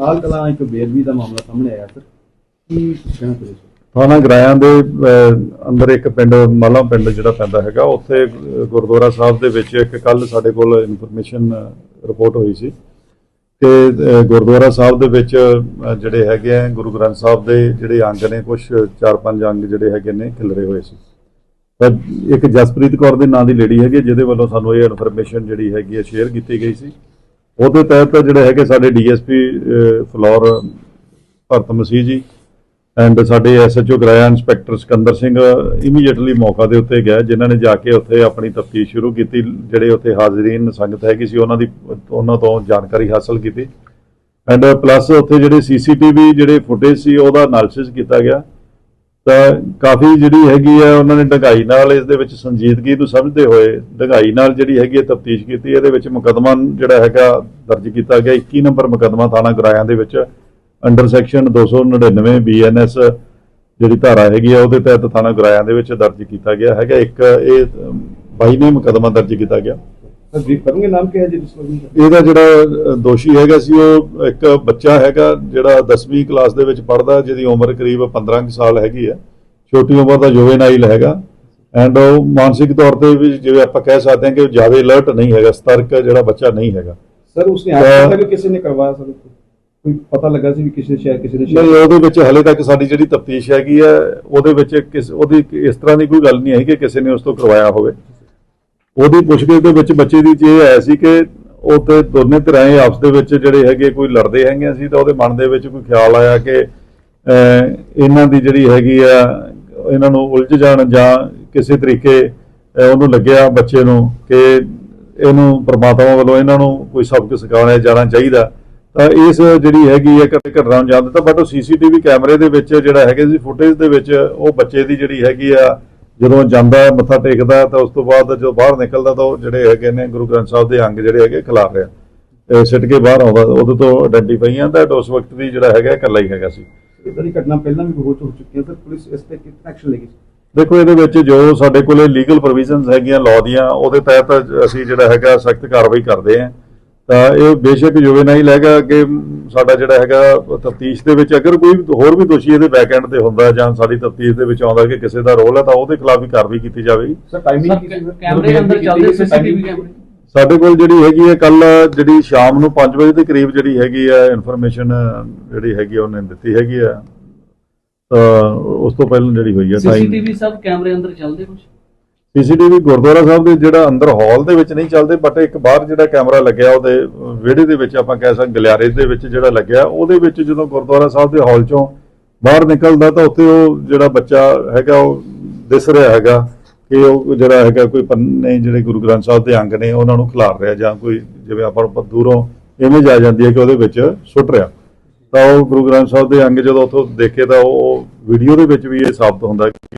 ਪਾਲ ਕਲਾਂ ਇੱਕ ਬੇਰਵੀ ਦਾ ਮਾਮਲਾ ਸਾਹਮਣੇ ਆਇਆ, ਸਰ। ਕੀ ਕਹਿਣਾ ਤੁਸੀਂ ਥਾਣਾ ਗਰਾਇਆਂ ਦੇ ਅੰਦਰ ਇੱਕ ਪਿੰਡ, ਮਾਲਾ ਪਿੰਡ ਜਿਹੜਾ ਪੈਂਦਾ ਹੈਗਾ, ਉੱਥੇ ਗੁਰਦੁਆਰਾ ਸਾਹਿਬ ਦੇ ਵਿੱਚ ਇੱਕ ਕੱਲ ਸਾਡੇ ਕੋਲ ਇਨਫੋਰਮੇਸ਼ਨ ਰਿਪੋਰਟ ਹੋਈ ਸੀ। ਕਿ ਗੁਰਦੁਆਰਾ ਸਾਹਿਬ ਦੇ ਵਿੱਚ ਜਿਹੜੇ ਹੈਗੇ ਆ, ਗੁਰੂ ਗ੍ਰੰਥ ਸਾਹਿਬ ਦੇ ਜਿਹੜੇ ਅੰਗ ਨੇ ਕੁਝ ਚਾਰ ਪੰਜ ਅੰਗ ਜਿਹੜੇ ਹੈਗੇ ਨੇ, ਖਿਲਰੇ ਹੋਏ ਸੀ। ਤਾਂ ਇੱਕ ਜਸਪ੍ਰੀਤ ਕੌਰ ਦੇ ਨਾਂ ਦੀ ਲੇਡੀ ਹੈਗੀ ਜਿਹਦੇ ਵੱਲੋਂ ਸਾਨੂੰ ਇਹ ਇਨਫੋਰਮੇਸ਼ਨ ਜਿਹੜੀ ਹੈਗੀ ਹੈ ਸ਼ੇਅਰ ਕੀਤੀ ਗਈ ਸੀ। ਉਹਦੇ ਤਹਿਤ ਜਿਹੜੇ ਹੈਗੇ ਸਾਡੇ DSP floor, Bharat Masih ji and ਸਾਡੇ ਐਸਐਚਓ ਗ੍ਰਾਇਆ ਇੰਸਪੈਕਟਰ ਸਿਕੰਦਰ ਸਿੰਘ ਇਮੀਡੀਏਟਲੀ ਮੌਕਾ ਦੇ ਉੱਤੇ ਗਿਆ ਜਿਨ੍ਹਾਂ ਨੇ ਜਾ ਕੇ ਉੱਥੇ ਆਪਣੀ ਤਫਤੀਸ਼ ਸ਼ੁਰੂ ਕੀਤੀ, ਜਿਹੜੇ ਉੱਥੇ ਹਾਜ਼ਰੀਨ ਸੰਗਤ ਹੈਗੀ ਸੀ, ਉਹਨਾਂ ਦੀ, ਉਹਨਾਂ ਤੋਂ ਜਾਣਕਾਰੀ ਹਾਸਲ ਕੀਤੀ। ਐਂਡ ਪਲੱਸ ਉੱਥੇ ਜਿਹੜੇ ਸੀਸੀਟੀਵੀ ਜਿਹੜੇ ਫੁਟੇਜ ਸੀ, ਉਹਦਾ ਐਨਾਲਿਸਿਸ ਕੀਤਾ ਗਿਆ। ਤਾਂ ਕਾਫੀ ਜਿਹੜੀ ਹੈਗੀ ਆ ਉਹਨਾਂ ਨੇ ਢੰਗਾਈ ਨਾਲ ਇਸ ਦੇ ਵਿੱਚ ਸੰਜੀਦਗੀ ਨੂੰ ਸਮਝਦੇ ਹੋਏ ਢੰਗਾਈ ਨਾਲ ਜਿਹੜੀ ਹੈਗੀ ਹੈ ਤਫਤੀਸ਼ ਕੀਤੀ। ਇਹਦੇ ਵਿੱਚ ਮੁਕੱਦਮਾ ਜਿਹੜਾ ਹੈਗਾ ਦਰਜ ਕੀਤਾ ਗਿਆ। 21 ਨੰਬਰ ਮੁਕੱਦਮਾ ਥਾਣਾ ਗਰਾਇਆਂ ਦੇ ਵਿੱਚ ਅੰਡਰ ਸੈਕਸ਼ਨ 299 ਬੀਐਨਐਸ ਜਿਹੜੀ ਧਾਰਾ ਹੈਗੀ ਆ ਉਹਦੇ ਤਹਿਤ ਥਾਣਾ ਗਰਾਇਆਂ ਦੇ ਵਿੱਚ ਦਰਜ ਕੀਤਾ ਗਿਆ ਹੈਗਾ। ਇੱਕ ਇਹ ਅਮ, ਬਾਈ ਨੇ ਮੁਕੱਦਮਾ ਦਰਜ ਕੀਤਾ ਗਿਆ। ਸਰ ਬਰੀਫ ਕਰੋਗੇ? ਨਾਮ ਕੀ ਹੈ ਜੀ ਇਸ ਵਕਤ ਇਹਦਾ ਜਿਹੜਾ ਦੋਸ਼ੀ ਹੈਗਾ ਸੀ ਉਹ ਇੱਕ ਬੱਚਾ ਹੈਗਾ ਜਿਹੜਾ 10ਵੀਂ ਕਲਾਸ ਦੇ ਵਿੱਚ ਪੜ੍ਹਦਾ ਜਿਹਦੀ ਉਮਰ ਕਰੀਬ 15 ਕੁ ਸਾਲ ਹੈਗੀ ਹੈ ਛੋਟੀ ਉਮਰ ਦਾ ਜੁਵੇਨਾਈਲ ਹੈਗਾ। ਐਂਡ ਉਹ ਮਾਨਸਿਕ ਤੌਰ ਤੇ ਵੀ ਜਿਵੇਂ ਆਪਾਂ ਕਹਿ ਸਕਦੇ ਹਾਂ ਕਿ ਜ਼ਿਆਦਾ ਅਲਰਟ ਨਹੀਂ ਹੈਗਾ ਸਤਰਕ ਜਿਹੜਾ ਬੱਚਾ ਨਹੀਂ ਹੈਗਾ। ਸਰ ਉਸਨੇ ਕੀਤਾ ਕਿ ਕਿਸੇ ਨੇ ਕਰਵਾਇਆ ਸਰ ਕੋਈ ਪਤਾ ਲੱਗਾ ਸੀ ਵੀ ਕਿਸੇ ਸ਼ਾਇਦ ਕਿਸੇ ਨੇ ਨਹੀਂ ਉਹਦੇ ਵਿੱਚ ਹਲੇ ਤੱਕ ਸਾਡੀ ਜਿਹੜੀ ਤਫਤੀਸ਼ ਹੈਗੀ ਹੈ ਉਹਦੇ ਵਿੱਚ ਕਿਸ ਉਹਦੀ ਇਸ ਤਰ੍ਹਾਂ ਦੀ ਕੋਈ ਗੱਲ ਨਹੀਂ ਹੈ ਕਿ ਕਿਸੇ ਨੇ ਉਸ ਤੋਂ ਕਰਵਾਇਆ ਹੋਵੇ। ਉਹਦੀ ਪੁੱਛਗਿੱਛ ਦੇ ਵਿੱਚ ਬੱਚੇ ਦੀ ਜੇ ਆਇਆ ਸੀ ਕਿ ਉਹ ਤੇ ਦੋਨੇ ਧਿਰਾਂ ਹੀ ਆਪਸ ਦੇ ਵਿੱਚ ਜਿਹੜੇ ਹੈਗੇ ਕੋਈ ਲੜਦੇ ਹੈਗੇ ਸੀ ਤਾਂ ਉਹਦੇ ਮਨ ਦੇ ਵਿੱਚ ਕੋਈ ਖਿਆਲ ਆਇਆ ਕਿ ਇਹਨਾਂ ਦੀ ਜਿਹੜੀ ਹੈਗੀ ਆ, ਇਹਨਾਂ ਨੂੰ ਉਲਝ ਜਾਣ ਜਾਂ ਕਿਸੇ ਤਰੀਕੇ ਉਹਨੂੰ ਲੱਗਿਆ ਬੱਚੇ ਨੂੰ ਕਿ ਇਹਨੂੰ ਪਰਮਾਤਮਾ ਵੱਲੋਂ ਇਹਨਾਂ ਨੂੰ ਕੋਈ ਸਬਕ ਸਿਖਾਉਣਾ ਜਾਣਾ ਚਾਹੀਦਾ। ਤਾਂ ਇਸ ਜਿਹੜੀ ਹੈਗੀ ਹੈ ਘਟ- ਘਟਨਾ ਨੂੰ ਜਾਣ ਦਿੱਤਾ ਬਟ ਉਹ ਸੀਸੀਟੀਵੀ ਕੈਮਰੇ ਦੇ ਵਿੱਚ ਜਿਹੜਾ ਹੈਗੇ ਸੀ ਫੁਟੇਜ ਦੇ ਵਿੱਚ ਉਹ ਬੱਚੇ ਦੀ ਜਿਹੜੀ ਹੈਗੀ ਆ ਜਦੋਂ ਜਾਂਦਾ ਮੱਥਾ ਟੇਕਦਾ ਤਾਂ ਉਸ ਤੋਂ ਬਾਅਦ ਜਦੋਂ ਬਾਹਰ ਨਿਕਲਦਾ ਤਾਂ ਉਹ ਜਿਹੜੇ ਹੈਗੇ ਨੇ ਗੁਰੂ ਗ੍ਰੰਥ ਸਾਹਿਬ ਦੇ ਅੰਗ ਜਿਹੜੇ ਹੈਗੇ ਖਿਲਾਰ ਰਿਹਾ। ਸਿੱਟ ਕੇ ਬਾਹਰ ਆਉਂਦਾ ਉਹਦੇ ਤੋਂ ਆਇਡੈਂਟੀਫਾਈ ਆਂਦਾ ਉਸ ਵਕਤ ਵੀ ਜਿਹੜਾ ਹੈਗਾ ਇਕੱਲਾ ਹੀ ਹੈਗਾ ਸੀ। ਇਦਾਂ ਦੀ ਘਟਨਾ ਪਹਿਲਾਂ ਵੀ ਹੋ ਹੋ ਚੁੱਕੀ ਹੈ ਸਰ ਪੁਲਿਸ ਇਸ ਤੇ ਕਿੰਨਾ ਐਕਸ਼ਨ ਲੇਗੀ ਦੇਖੋ ਇਹਦੇ ਵਿੱਚ ਜੋ ਸਾਡੇ ਕੋਲੇ ਲੀਗਲ ਪ੍ਰੋਵੀਜ਼ਨਸ ਹੈਗੀਆਂ ਲਾਅ ਦੀਆਂ ਉਹਦੇ ਤਹਿਤ ਅਸੀਂ ਜਿਹੜਾ ਹੈਗਾ ਸਖਤ ਕਾਰਵਾਈ ਕਰਦੇ ਹਾਂ। ਤਾਂ ਇਹ ਬੇਸ਼ੱਕ ਜੁਵੇਨਾਈਲ ਹੈਗਾ ਕਿ ਸਾਡਾ ਜਿਹੜਾ ਹੈਗਾ ਤਫਤੀਸ਼ ਦੇ ਵਿੱਚ ਅਗਰ ਕੋਈ ਹੋਰ ਵੀ ਦੋਸ਼ੀ ਇਹਦੇ ਬੈਕ ਐਂਡ ਤੇ ਹੁੰਦਾ ਜਾਂ ਸਾਡੀ ਤਫਤੀਸ਼ ਦੇ ਵਿੱਚ ਆਉਂਦਾ ਕਿ ਕਿਸੇ ਦਾ ਰੋਲ ਹੈ ਤਾਂ ਉਹਦੇ ਖਿਲਾਫ ਵੀ ਕਾਰਵਾਈ ਕੀਤੀ ਜਾਵੇਗੀ। ਸਰ ਟਾਈਮਿੰਗ ਕੀ ਸੀ ਸਰ, ਕੈਮਰੇ ਅੰਦਰ ਚੱਲਦੇ ਸੀਸੀਟੀਵੀ ਕੈਮਰੇ। ਸਾਡੇ ਕੋਲ ਜਿਹੜੀ ਹੈਗੀ ਹੈ ਕੱਲ ਜਿਹੜੀ ਸ਼ਾਮ ਨੂੰ 5 ਵਜੇ ਦੇ ਕਰੀਬ ਜਿਹੜੀ ਹੈਗੀ ਹੈ ਇਨਫੋਰਮੇਸ਼ਨ ਜਿਹੜੀ ਹੈਗੀ ਆ ਉਹਨੇ ਦਿੱਤੀ ਹੈਗੀ ਆ। ਤਾਂ ਉਸ ਤੋਂ ਪਹਿਲਾਂ ਜਿਹੜੀ ਹੋਈ ਹੈ ਸੀਸੀਟੀਵੀ ਸਭ ਕੈਮਰੇ ਅੰਦਰ ਚੱਲਦੇ ਕੁਝ ਸੀਸੀਟੀਵੀ ਗੁਰਦੁਆਰਾ ਸਾਹਿਬ ਦੇ ਜਿਹੜਾ ਅੰਦਰ ਹਾਲ ਦੇ ਵਿੱਚ ਨਹੀਂ ਚੱਲਦੇ ਬਟ ਇੱਕ ਬਾਹਰ ਜਿਹੜਾ ਕੈਮਰਾ ਲੱਗਿਆ ਉਹਦੇ ਵਿਹੜੇ ਦੇ ਵਿੱਚ ਆਪਾਂ ਕਹਿ ਸਕਦੇ ਗਲਿਆਰੇ ਦੇ ਵਿੱਚ ਜਿਹੜਾ ਲੱਗਿਆ, ਉਹਦੇ ਵਿੱਚ ਜਦੋਂ ਗੁਰਦੁਆਰਾ ਸਾਹਿਬ ਦੇ ਹਾਲ ਚੋਂ ਬਾਹਰ ਨਿਕਲਦਾ ਤਾਂ ਉੱਥੇ ਉਹ ਜਿਹੜਾ ਬੱਚਾ ਹੈਗਾ, ਉਹ ਦਿਸ ਰਿਹਾ ਹੈਗਾ ਕਿ ਉਹ ਜਿਹੜਾ ਹੈਗਾ ਕੋਈ ਪੰਨੇ ਜਿਹੜੇ ਗੁਰੂ ਗ੍ਰੰਥ ਸਾਹਿਬ ਦੇ ਅੰਗ ਨੇ, ਉਹਨਾਂ ਨੂੰ ਖਿਲਾਰ ਰਿਹਾ ਜਾਂ ਕੋਈ ਜਿਵੇਂ ਆਪਾਂ ਨੂੰ ਦੂਰੋਂ ਇਮੇਜ ਆ ਜਾਂਦੀ ਹੈ ਕਿ ਉਹਦੇ ਵਿੱਚ ਸੁੱਟ ਰਿਹਾ। ਤਾਂ ਉਹ ਗੁਰੂ ਗ੍ਰੰਥ ਸਾਹਿਬ ਦੇ ਅੰਗ ਜਦੋਂ ਉੱਥੋਂ ਦੇਖੇ ਤਾਂ ਉਹ ਵੀਡੀਓ ਦੇ ਵਿੱਚ ਵੀ ਇਹ ਸਾਬਤ ਹੁੰਦਾ ਕਿ